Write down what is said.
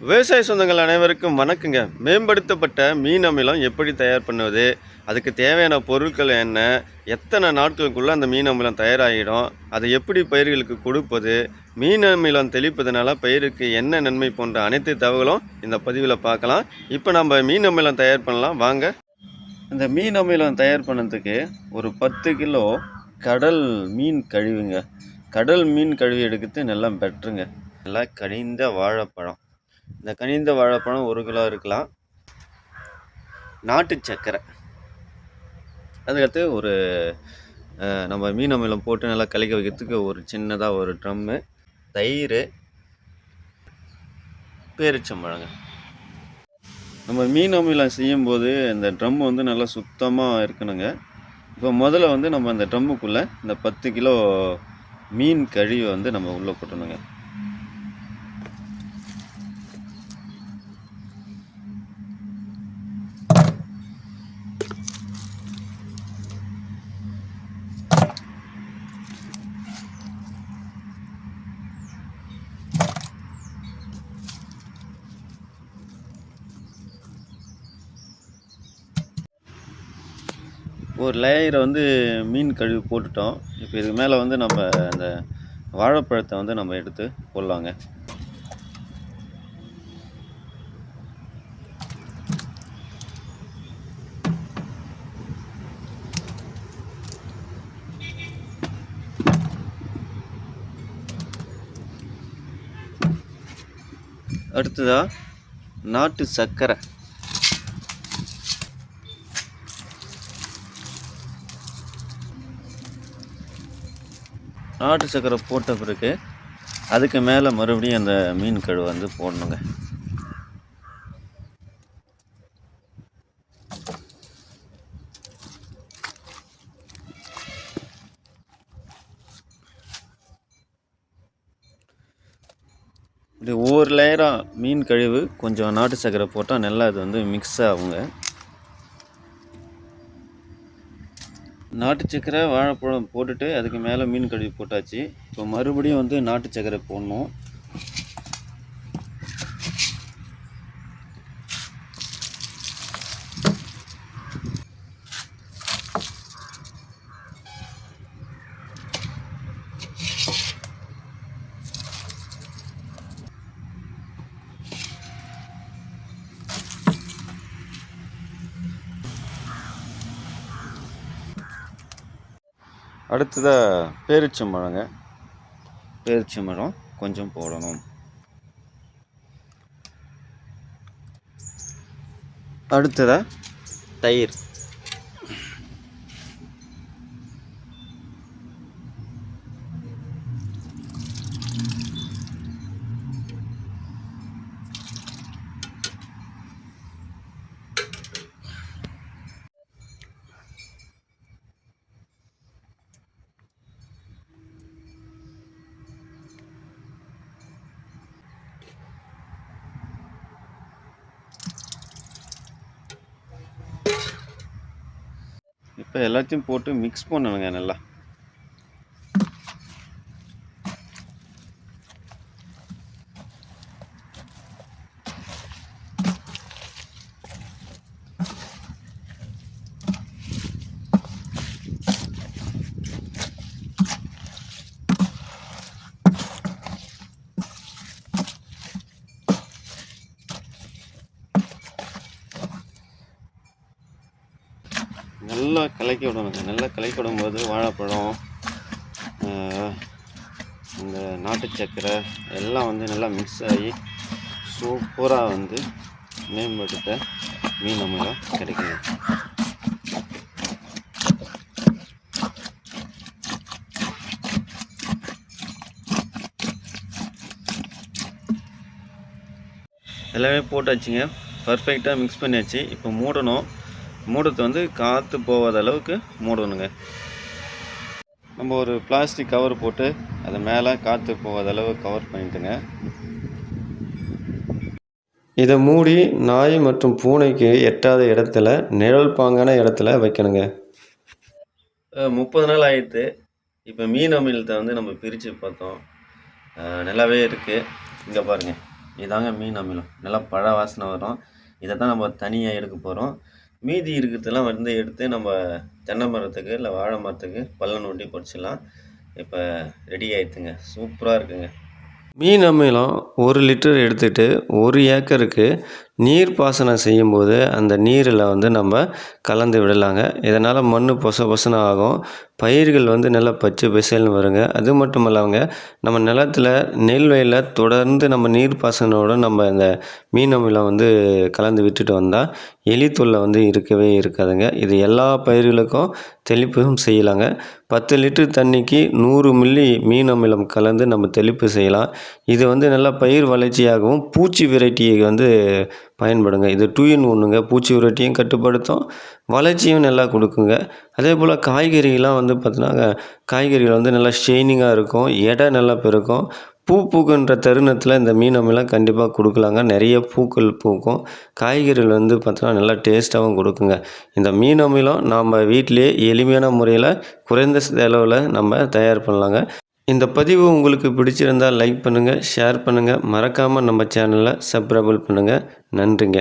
விவசாய சொந்தங்கள் அனைவருக்கும் வணக்கங்க. மேம்படுத்தப்பட்ட மீன் அமிலம் எப்படி தயார் பண்ணுவது? அதுக்கு தேவையான பொருட்கள் என்ன? எத்தனை நாட்களுக்குள்ளே அந்த மீன் அமிலம் தயாராகிடும்? அதை எப்படி பயிர்களுக்கு கொடுப்பது? மீன் அமிலம் தெளிப்பதனால பயிருக்கு என்ன நன்மை போன்ற அனைத்து தகவலும் இந்த பதிவில் பார்க்கலாம். இப்போ நம்ம மீன் அமிலம் தயார் பண்ணலாம். வாங்க. இந்த மீன் அமிலம் தயார் பண்ணதுக்கு ஒரு பத்து கிலோ கடல் மீன் கழிவுங்க. கடல் மீன் கழுவி எடுக்கிறது நல்லா பெட்டருங்க நல்லா கனிந்த வாழைப்பழம். இந்த கனிந்த வாழைப்பழம் ஒரு கிலோ இருக்கலாம். நாட்டு சர்க்கரை அதுக்கடுத்து ஒரு நம்ம மீன் அமிலம் போட்டு நல்லா கலக்க வைக்கிறதுக்கு ஒரு சின்னதாக ஒரு ட்ரம்மு. தயிர் பேரிச்சம்பழங்க நம்ம மீன் அமிலம் செய்யும்போது இந்த ட்ரம் வந்து நல்லா சுத்தமாக இருக்கணுங்க. இப்போ முதல்ல வந்து நம்ம அந்த ட்ரம்முக்குள்ளே இந்த பத்து கிலோ மீன் கழிவை வந்து நம்ம உள்ளே போட்டணுங்க ஒரு லேயரை வந்து மீன் கழுவி போட்டுட்டோம். இப்போ இதுக்கு மேலே வந்து நம்ம அந்த வாழைப்பழத்தை வந்து நம்ம எடுத்து போடலாங்க. அடுத்ததாக நாட்டு சர்க்கரை. நாட்டு சர்க்கரை போட்ட பிறகு அதுக்கு மேலே மறுபடியும் அந்த மீன் கழுவை வந்து போடணுங்க. இப்படி ஒவ்வொரு லேயராக மீன் கழிவு கொஞ்சம் நாட்டு சர்க்கரை போட்டால் நல்லா அது வந்து மிக்ஸ் ஆகுங்க. நாட்டு சக்கரை வாழைப்பழம் போட்டுட்டு அதுக்கு மேலே மீன் கழுவி போட்டாச்சு. இப்போ மறுபடியும் வந்து நாட்டு சக்கரை போடணும். அடுத்ததாக பேரிச்சம்பழங்க பேரிச்சம்பழம் கொஞ்சம் போடணும். அடுத்ததாக தயிர். இப்போ எல்லாத்தையும் போட்டு மிக்ஸ் பண்ணணுங்க நல்லா. நல்லா கலக்கி விடணுங்க. நல்லா கலக்கி விடும்போது வாழைப்பழம் இந்த நாட்டு சக்கரை எல்லாம் வந்து நல்லா மிக்ஸ் ஆகி சூப்பராக வந்து மேம்படுத்த மீன் அமிலம் கிடைக்குங்க. எல்லாமே போட்டாச்சுங்க. பர்ஃபெக்டாக மிக்ஸ் பண்ணியாச்சு. இப்போ மூடணும். மூடத்தை வந்து காற்று போகாத அளவுக்கு மூடணுங்க. நம்ம ஒரு பிளாஸ்டிக் கவர் போட்டு அது மேலே காற்று போகாத அளவு கவர் பண்ணிட்டுங்க. இதை மூடி நாய் மற்றும் பூனைக்கு எட்டாத இடத்துல நிழல் பாங்கான இடத்துல வைக்கணுங்க. முப்பது நாள் ஆயிடுத்து இப்போ மீன் அமிலத்தை வந்து நம்ம பிரித்து பார்த்தோம். நல்லாவே இருக்குது இங்கே பாருங்கள் இதாங்க மீன் அமிலம். நல்லா பழ வாசனை வரும். இதை தான் நம்ம தனியாக எடுக்க போகிறோம் மீதி இருக்கிறதெல்லாம் வந்து எடுத்து நம்ம தென்னை மரத்துக்கு இல்லை வாழை மரத்துக்கு பள்ளம் நோண்டி பொடிச்சிடலாம் இப்போ ரெடி ஆயிடுத்துங்க சூப்பராக இருக்குங்க. மீன் அமிலம் ஒரு லிட்டர் எடுத்துகிட்டு ஒரு ஏக்கருக்கு நீர் பாசனம் செய்யும்போது அந்த நீரில் வந்து நம்ம கலந்து விடலாங்க. இதனால் மண் பொச பொசன்னு ஆகும். பயிர்கள் வந்து நல்லா பச்சை பசேல்னு வருங்க. அது மட்டும் இல்லாமங்க நம்ம நிலத்துல நெல் வயலில் தொடர்ந்து நம்ம நீர் பாசனோட நம்ம இந்த மீன் அமிலம் வந்து கலந்து விட்டுட்டு வந்தால் எலி தொல்லை வந்து இருக்கவே இருக்காதுங்க. இது எல்லா பயிர்களுக்கும் தெளிப்பும் செய்யலாங்க. பத்து லிட்டர் தண்ணிக்கு நூறு மில்லி மீன் அமிலம் கலந்து நம்ம தெளிப்பு செய்யலாம். இது வந்து நல்லா பயிர் வளர்ச்சியாகவும் பூச்சி வெரைட்டியை வந்து பயன்படுங்க. இது டூ இன் ஒன்றுங்க பூச்சி வெரைட்டியும் கட்டுப்படுத்தும். வளர்ச்சியும் நல்லா கொடுக்குங்க. அதே போல் காய்கறிலாம் வந்து பார்த்தீங்கன்னா காய்கறிகள் வந்து நல்லா ஷைனிங்காக இருக்கும். எடை நல்லா பெருக்கும். பூ பூக்குன்ற தருணத்தில் இந்த மீன் அமிலாம் கண்டிப்பாக கொடுக்கலாங்க. நிறைய பூக்கள் பூக்கும். காய்கறிகள் வந்து பார்த்தோன்னா நல்லா டேஸ்ட்டாகவும் கொடுக்குங்க. இந்த மீன் அமிலம் நாம் வீட்டிலேயே எளிமையான முறையில் குறைந்த செலவில் நம்ம தயார் பண்ணலாங்க. இந்த பதிவு உங்களுக்கு பிடிச்சிருந்தால் லைக் பண்ணுங்கள் ஷேர் பண்ணுங்கள் மறக்காமல் நம்ம சேனலை சப்ஸ்கிரைபிள் பண்ணுங்கள் நன்றிங்க.